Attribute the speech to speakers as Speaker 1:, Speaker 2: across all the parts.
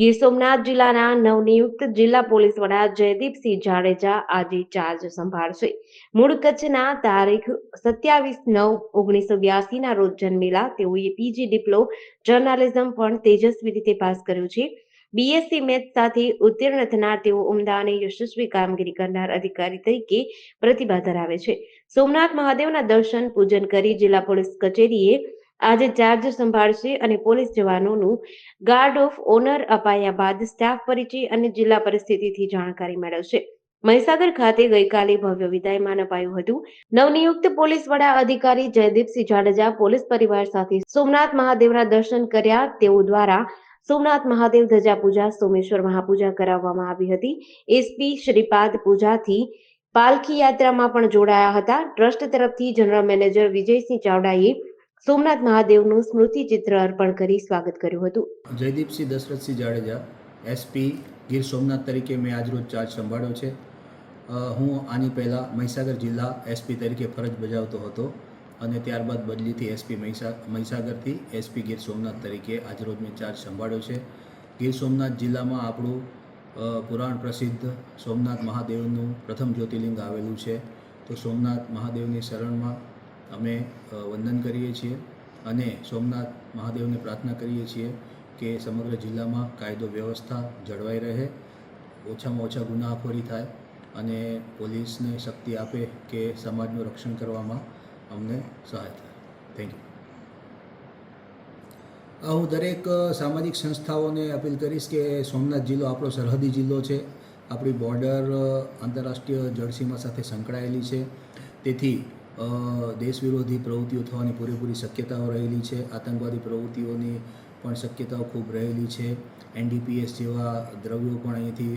Speaker 1: ગીર સોમનાથ જિલ્લાના નવનિયુક્ત જિલ્લા પોલીસ વડા જયદીપસિંહ જાડેજા આજે ચાર્જ સંભાળશે. મૂળ કચ્છના તારીખ સત્યાવીસ નવ ઓગણીસો બ્યાસીના રોજ જન્મેલા તેઓએ પીજી ડિપ્લો જર્નાલિઝમ પણ તેજસ્વી રીતે પાસ કર્યું છે. બીએસસી મેથ સાથે ઉત્તીર્ણ થનાર તેઓ ઉમદા અને યશસ્વી કામગીરી કરનાર અધિકારી તરીકે પ્રતિભા ધરાવે છે. સોમનાથ મહાદેવના દર્શન પૂજન કરી જિલ્લા પોલીસ કચેરીએ આજે ચાર્જ સંભાળશે અને પોલીસ જવાનોનું ગાર્ડ ઓફ ઓનર અપાયા બાદ સ્ટાફ પરિચય અને જિલ્લા પરિસ્થિતિથી જાણકારી મેળવશે. મહીસાગર ખાતે ગઈકાલે ભવ્ય વિદાયમાન અપાયું હતું. નવનિયુક્ત પોલીસ વડા અધિકારી જયદીપસિંહ જાડેજા પોલીસ પરિવાર સાથે સોમનાથ મહાદેવના દર્શન કર્યા. તેઓ દ્વારા સોમનાથ મહાદેવ ધજા પૂજા સોમેશ્વર મહાપૂજા કરાવવામાં આવી હતી. એસપી શ્રીપાદ પૂજાથી પાલખી યાત્રામાં પણ જોડાયા હતા. ટ્રસ્ટ તરફથી જનરલ મેનેજર વિજયસિંહ ચાવડાએ સોમનાથ મહાદેવનું સ્મૃતિ ચિત્ર અર્પણ કરી સ્વાગત કર્યું હતું.
Speaker 2: જયદીપસિંહ દશરથસિંહ જાડેજા એસપી ગીર સોમનાથ તરીકે મેં આજરોજ ચાર્જ સંભાળ્યો છે. હું આની પહેલાં મહીસાગર જિલ્લા એસપી તરીકે ફરજ બજાવતો હતો અને ત્યારબાદ બદલીથી એસપી મહીસા, મહીસાગરથી એસપી ગીર સોમનાથ તરીકે આજરોજ મેં ચાર્જ સંભાળ્યો છે. ગીર સોમનાથ જિલ્લામાં આપણું પુરાણ પ્રસિદ્ધ સોમનાથ મહાદેવનું પ્રથમ જ્યોતિર્લિંગ આવેલું છે. તો સોમનાથ મહાદેવની શરણમાં અમે વંદન કરીએ છીએ અને સોમનાથ મહાદેવને પ્રાર્થના કરીએ છીએ કે સમગ્ર જિલ્લામાં કાયદો વ્યવસ્થા જળવાઈ રહે, ઓછામાં ઓછા ગુનાખોરી થાય અને પોલીસને શક્તિ આપે કે સમાજનું રક્ષણ કરવામાં અમને સહાય થાય. થેન્ક યુ હું દરેક સામાજિક સંસ્થાઓને અપીલ કરીશ કે સોમનાથ જિલ્લો આપણો સરહદી જિલ્લો છે. આપણી બોર્ડર આંતરરાષ્ટ્રીય જળસીમા સાથે સંકળાયેલી છે. તેથી દેશ વિરોધી પ્રવૃત્તિઓ થવાની પૂરેપૂરી શક્યતાઓ રહેલી છે. આતંકવાદી પ્રવૃત્તિઓની પણ શક્યતાઓ ખૂબ રહેલી છે. એનડીપીએસ જેવા દ્રવ્યો પણ અહીંથી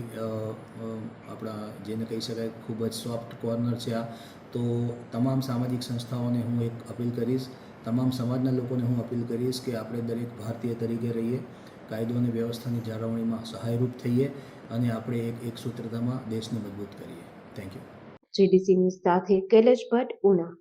Speaker 2: આપણા જેને કહી શકાય ખૂબ જ સોફ્ટ કોર્નર છે આ. તો તમામ સામાજિક સંસ્થાઓને હું એક અપીલ કરીશ, તમામ સમાજના લોકોને હું અપીલ કરીશ કે આપણે દરેક ભારતીય તરીકે રહીએ, કાયદો અને વ્યવસ્થાની જાળવણીમાં સહાયરૂપ થઈએ અને આપણે એક એક સૂત્રતામાં દેશને મજબૂત કરીએ. થેન્ક યુ
Speaker 1: જીડીસી ન્યૂઝ સાથે કૈલેશ ભટ્ટ ઉના.